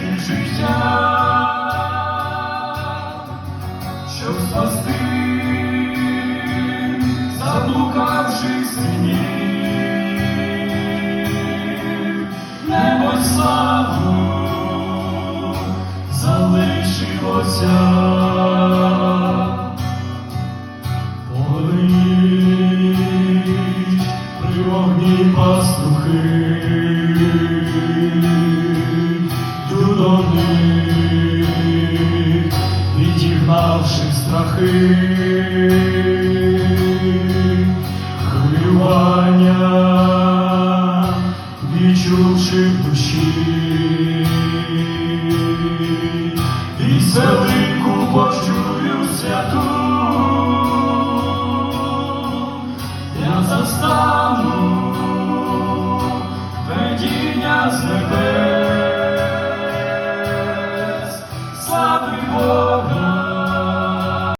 від життя, щоб спасти заблукавших синів, небо славу залишилося. Вогні пастухи, до відігнавши страхи, хвилювання, відчувши в душі, і селику почую святу, я застану. З небес